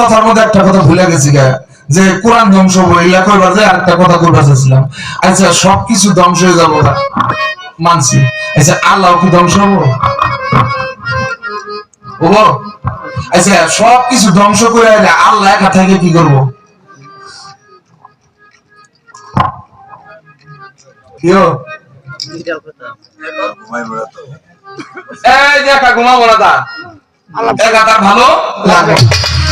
কথার মধ্যে একটা কথা ভুলে গেছি গা যে কোরআন ধ্বংস বইলা কইবার যে আরেকটা কথা কইবার চাইছিলাম। আচ্ছা সবকিছু ধ্বংস হয়ে যাব মানছি। আচ্ছা আল্লাহ কি ধ্বংস হব? হব? আচ্ছা সবকিছু ধ্বংস করে আল্লাহ একা থেকে কি করব? এই যে ঘুমাবো না তা। ভালো? লাগে।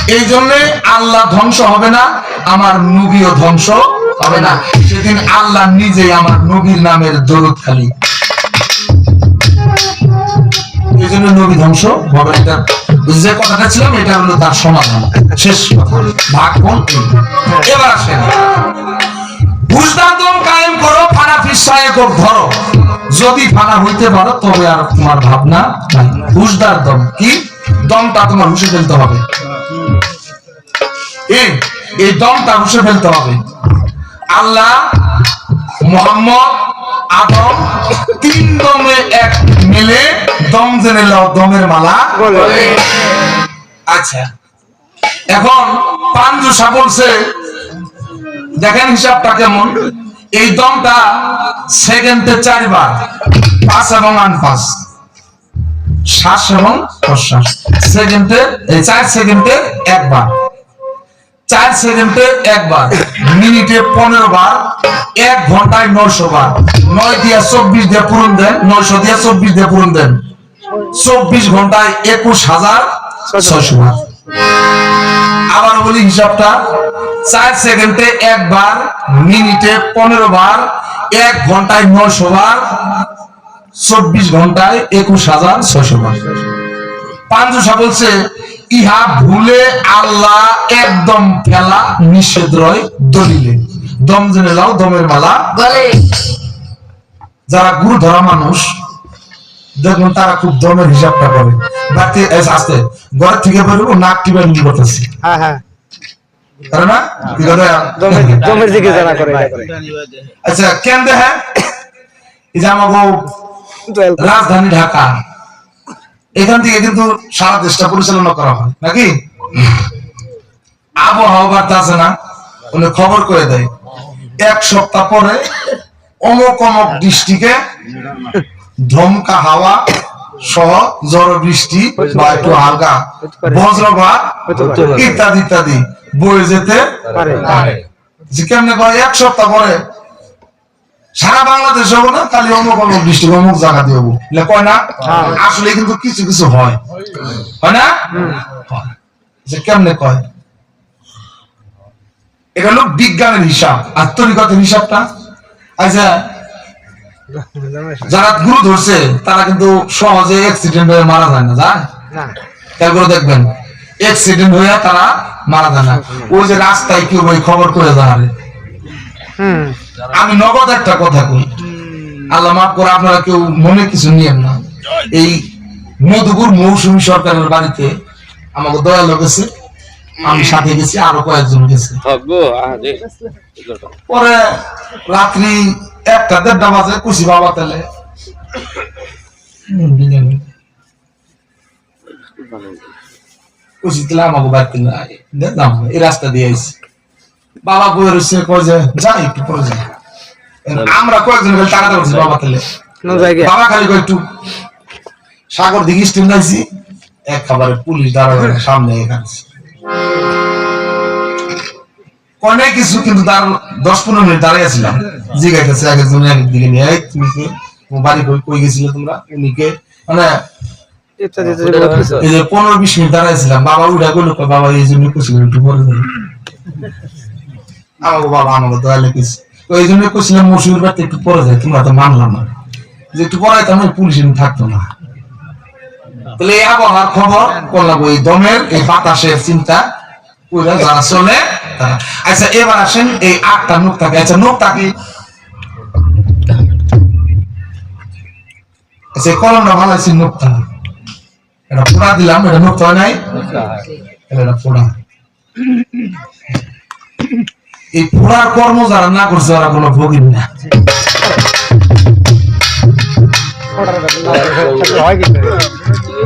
এই জন্য আল্লাহ ধ্বংস হবে না, আমার নবীও ধ্বংস হবে না। সেদিন আল্লাহ আমার নবীর নামের দরুদ খালি। ধ্বংস হবে ভাগ এবার কায়েম করো ধরো। যদি ফানা হইতে পারো, তবে আর তোমার ভাবনা নাই। দম কি? দমটা তোমার হুশে ফেলতে হবে। এই এই দমটা ফেলতে হবে। আল্লাহ মোহাম্মদ আদম তিন দমে এক মিলে দম জেনে লাও দমের মালা। আচ্ছা এখন পাঞ্জুসা বলছে দেখেন হিসাবটা কেমন? এই দমটা সেকেন্ডে চারবার পাঁচ এবং আনপাস শ্বাস এবং প্রশ্বাস। সেকেন্ডে চার সেকেন্ডে একবার। চার সেকেন্ডে একবার, মিনিটে পনেরো বার, এক ঘন্টায় নয়শো বার। নয় দিয়া চব্বিশ দিয়ে পূরণ দেন, নয়শো দিয়া চব্বিশ দিয়ে পূরণ দেন। চব্বিশ ঘন্টায় একুশ হাজার ছয়শো বার। আবার বলি হিসাবটা, চার সেকেন্ডে একবার, মিনিটে পনেরো বার, এক ঘন্টায় নয়শো বার, চব্বিশ ঘন্টায় একুশ হাজার ছয়শো বার। পাঞ্জুসা বলছে ইহা ভুলে আল্লাহ একদম ফেলা নিষেধ রয় দলিলে। দম জেনে লাও দমের মালা। বলে। যারা গুরু ধরা মানুষ দেখুন তারা খুব দমের হিসাবটা করে। বাড়তে আসতে ঘর থেকে বেরোবো নাক টিপে নিয়ে করতেছি। হ্যাঁ হ্যাঁ। না? দিকে জানা করে আচ্ছা কেন দেখে এই যে আমাকে রাজধানী ঢাকা। এখান থেকে কিন্তু সারা দেশটা পরিচালনা করা হয় নাকি? আবহাওয়া বার্তা আছে না? উনি খবর করে দেয়। এক সপ্তাহ পরে অমুক অমুক ডিস্ট্রিক্টে ধমকা হাওয়া সহ ঝড় বৃষ্টি বা একটু হালকা বজ্রপাত ইত্যাদি ইত্যাদি বয়ে যেতে পারে। যে কেমনে এক সপ্তাহ পরে সারা বাংলাদেশ হব না খালি অমুক অমুক ডিস্ট্রিক্ট অমুক জায়গা দিয়ে হব। কয় না? আসলে কিন্তু কিছু কিছু হয়। হয় না? যে কেমনে কয়? এটা হলো বিজ্ঞানের হিসাব আর তরিকতের হিসাবটা। আচ্ছা যারা গুরু ধরছে তারা কিন্তু সহজে অ্যাক্সিডেন্ট হয়ে মারা যায় না যায়? খেয়াল করে দেখবেন অ্যাক্সিডেন্ট হয়ে তারা মারা যায় না। ওই যে রাস্তায় কেউ ওই খবর করে হুম। আমি নগদ একটা কথা কই। আল্লাহ মাফ করে আপনারা কেউ মনে কিছু নিয়েন না। এই মধুপুর মৌসুমী সরকারের বাড়িতে আমাকে দয়ালো গেছে। আমি সাথে গেছি আরও কয়েকজন গেছে। পরে রাত্রি একটা দেড়টা বাজে কুশি বাবা তেলে। কুশি তেলে আমাকে বাড়তে না এই রাস্তা দিয়ে আইছি। বাবা বই রয়েছে কয় যে যাই একটু পরে যাই। আমরা কয়েকজন খালি টাকাটা করছি বাবা জায়গায় বাবা খালি কয় একটু সাগর দিকে স্টিম যাইছি এক খাবারে পুলিশ দাঁড়াবে সামনে এখানে অনেক কিছু কিন্তু তার দশ পনেরো মিনিট দাঁড়িয়ে ছিলাম জিজ্ঞাসা এক একজন এক দিকে নিয়ে এই তুমি কে? বাড়ি কই কই গেছিলে তোমরা? উনি কে? মানে পনেরো বিশ মিনিট দাঁড়াইছিলাম বাবা উঠা করল বাবা এই জন্য খুশি একটু পরে আমাকে বাবা আমাকে দয়ালে কিছু। তো এই জন্য কইছিলাম মসুর বাড়িতে একটু পরে যায় তোমরা তো মানলাম না। যে একটু পরে তাহলে পুলিশ থাকতো না। তাহলে এই আবহাওয়ার খবর করলাম ওই দমের এই বাতাসের চিন্তা। কইরা যারা চলে আচ্ছা এবার আসেন এই আটটা নোক থাকে আচ্ছা নোক থাকে আচ্ছা কলমটা ভালো আছে নোকটা এটা পোড়া দিলাম এটা নোকটা নাই? এটা পোড়া এই পোড়ার কর্ম যারা না করছে, ওরা কোনো ভোগিন না?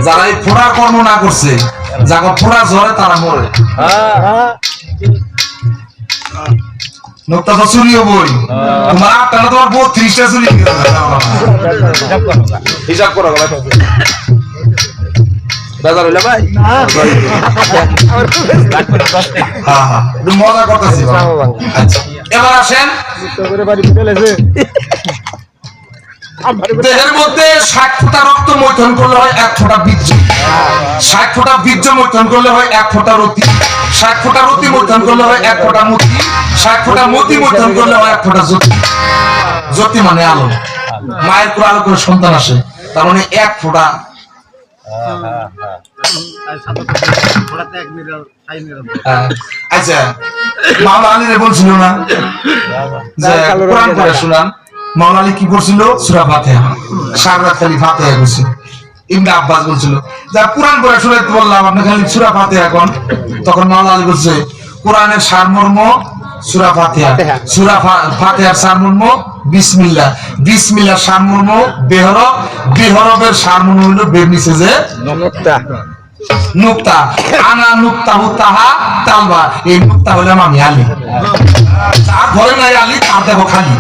যারা এই পোড়ার কর্ম না করছে, যাকে পোড়া জ্বরে তারা মরে। নোকটা তো চুরিও বই। তোমার আটটা তোমার বত্রিশটা চুরি হিসাব করো বাজার হইলে ভাই? মজা করতেছি। আচ্ছা। এবার আসেন। দেহের মধ্যে ষাট ফোঁটা রক্ত মৈথন করলে হয় এক ফোঁটা বীর্য। ষাট ফোঁটা বীর্য মৈথন করলে হয় এক ফোঁটা রতি। ষাট ফোঁটা রতি মৈথন করলে হয় এক ফোঁটা মতি। ষাট ফোঁটা মতি মৈথন করলে হয় এক ফোঁটা জ্যোতি। জ্যোতি মানে আলো। মায়ের করে আলো করে সন্তান আসে। তার মানে এক ফোঁটা। আচ্ছা মাওলা আলী বলছিল না? যে কোরআন পড়ে শুনান মাওলা আলী কি করছিল সূরা ফাতিহা। সারা রাত খালি ফাতিহা করছে। ইবনে আব্বাস বলছিল যা কোরআন পড়ে শুনাইতে বললাম আপনি খালি সূরা ফাতিহা এখন তখন মাওলা আলী বলছে কোরআনের সারমর্ম সূরা ফাতিহা। সূরা ফাতিহার সারমর্ম বিসমিল্লাহ। বিসমিল্লাহ সারমর্ম বেহরব। বেহরবের সারমর্ম হলো যে মুক্তা। নুক্তা। আনা তাহা তালবা। এই নুক্তা হলাম আমি আলী তার ঘরে নাই আলী তার দেখো খালি।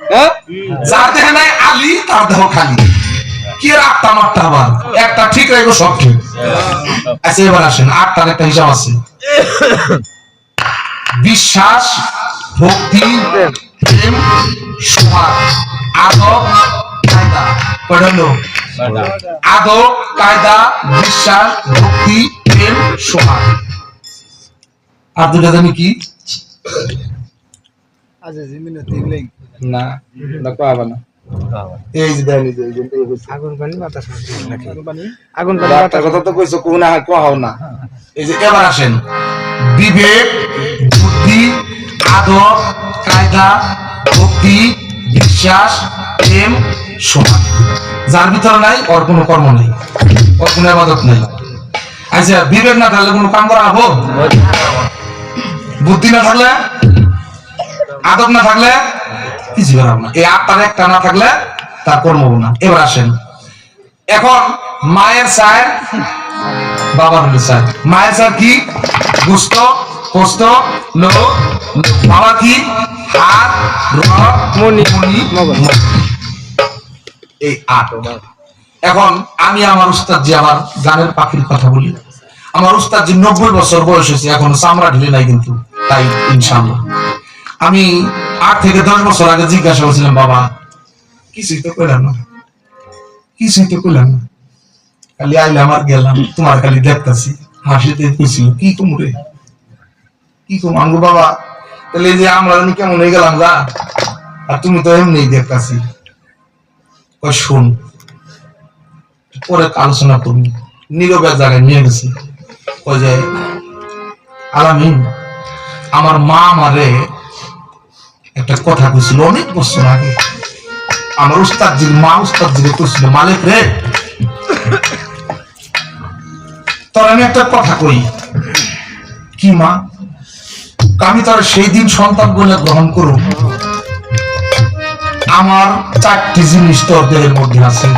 হ্যাঁ? যার দেখে নাই আলী তার দেখো খালি। কি আটটা মারটা আবার? একটা ঠিক রাখব সব ঠিক। আচ্ছা এবার আসেন আটটার একটা হিসাব আছে। বিশ্বাস ভক্তি প্রেম সোহাগ। আদব কায়দা। কয়টা আদব কায়দা বিশ্বাস ভক্তি প্রেম সোহাগ। আর দুটা জানি কি? না না পাবা না। এই যে দেন এই যে এই যে এই যে। আগুন পানি বাতাস আগুন পানি? বাতাস কথা তো কইছো কোন কোহাও না। এই যে এবার আসেন। বিবেক বুদ্ধি আদব কায়দা ভক্তি বিশ্বাস প্রেম সমান যার ভিতরে নাই ওর কোনো কর্ম নেই। ওর কোনো আবাদত নেই। আচ্ছা বিবেক না থাকলে কোনো কাম করা হব? বুদ্ধি না থাকলে? আদব না থাকলে কিছু হবে না। এই আটটার একটা না থাকলে তার কর্ম হবে না। এবার আসেন। এখন মায়ের চায় বাবার হলো চায় মায়ের চায় কি? গুস্ত পোস্ত বাবা কি? হাত মগজ। মগজ। এই আট। এখন আমি আমার উস্তাদ যে আমার গানের পাখির কথা বলি। আমার উস্তাদ যে নব্বই বছর বয়স হয়েছে এখন চামড়া ঢিলে নাই কিন্তু। তাই ইনশাল্লাহ আমি আট থেকে দশ বছর আগে জিজ্ঞাসা করছিলাম, বাবা, কিছুই তো করলাম না। কিছুই তো করলাম না। খালি আইলে আমার গেলাম, তোমার খালি দেখতাছি, হাসিতে কইছিল কি কুমুরে কি কুম আঙ্গু বাবা, তাহলে যে আমরা জানি কেমন হয়ে গেলাম গা আর তুমি তো এমনি দেখতাছি। শোন, পরে আলোচনা করুন নীরব জায়গায় নিয়ে গেছি। ওই যে, আলামিন, আমার মা আমারে একটা কথা কইছিল, অনেক বছর আগে। আমার উস্তাদজির মা উস্তাদজিরে কইছিল, মালিক রে, তোর আমি একটা কথা কই। কি মা? আমি তোর সেই দিন সন্তান বলে গ্রহণ করুন আমার চারটি জিনিস তোর দেহের মধ্যে আছে।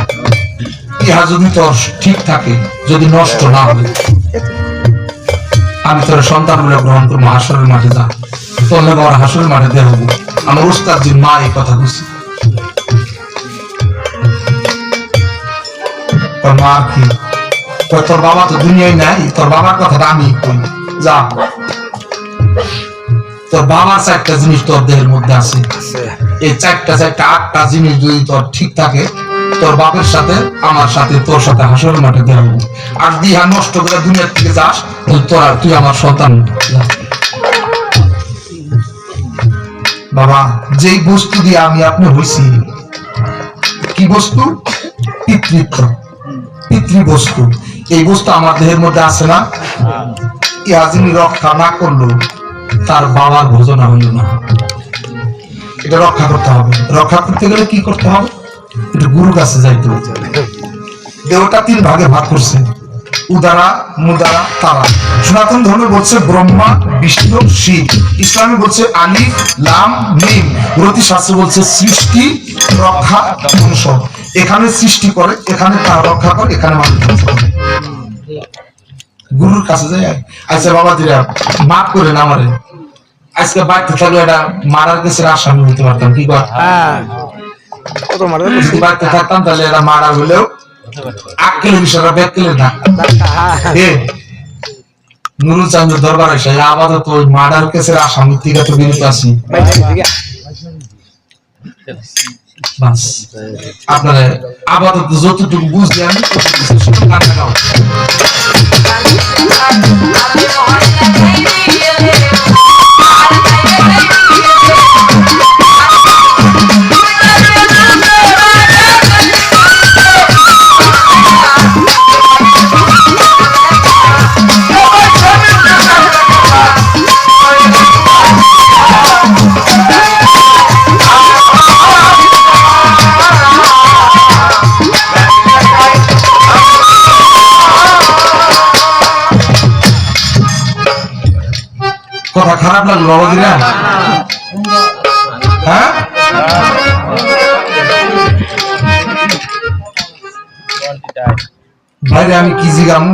ইহা যদি তোর ঠিক থাকে, যদি নষ্ট না হয়, আমি তোর সন্তান বলে গ্রহণ করব, হাসরের মাঠে যা। তোর লোক আমার হাসরের মাঠে দেহ আমার উস্তাদ যে মা এই কথা বুঝি তোর মা কি? তোর বাবা তো দুনিয়ায় নাই তোর বাবার কথাটা আমি কই? যা। তোর বাবার চারটা জিনিস তোর দেহের মধ্যে আছে। এই চারটা চারটা আটটা জিনিস যদি তোর ঠিক থাকে তোর বাপের সাথে আমার সাথে তোর সাথে হাসর মাঠে দেওয়া আর দিহা নষ্ট করে দুনিয়ার থেকে যাস তোরা তুই আমার সন্তান বাবা, যেই বস্তু দিয়ে আমি আপনি হইছি, কি বস্তু? পিতৃত্ব। পিতৃ বস্তু এই বস্তু আমার দেহের মধ্যে আছে না? ইহা যিনি রক্ষা না করল, তার বাবার ভোজনা হইল না। এটা রক্ষা করতে হবে। রক্ষা করতে গেলে কি করতে হবে? এটা গুরু কাছে যাইতে হবে। দেহটা তিন ভাগে ভাগ করছে। উদারা মুদারা তারা। সনাতন ধর্ম বলছে ব্রহ্মা বিষ্ণু শিব। ইসলামে বলছে আলিফ লাম মিম। রতি শাস্ত্র বলছে সৃষ্টি রক্ষা ধ্বংস এখানে সৃষ্টি করে এখানে তার রক্ষা করে এখানে মানুষ ধ্বংস করে। গুরুর কাছে যাই আচ্ছা বাবা দিরা মাফ করে না আমারে। আজকে বাড়িতে থাকলে এটা মারার কেসের আসামি হতে পারতাম কি কর হ্যাঁ। বাড়িতে থাকতাম তাহলে এটা মারা হলেও আক্কেলের বিষয়টা ব্যাক্কেলের না। এ নুরুল চান্দের দরবার এসে আপাতত ওই মার্ডার কেসের আসামি থেকে তো বিরত আছি। আপনারা আপাতত যতটুকু বুঝলে আমি শুধু কান্না কথা খারাপ লাগল বাবা না হ্যাঁ? ভাই আমি কি জিগামু?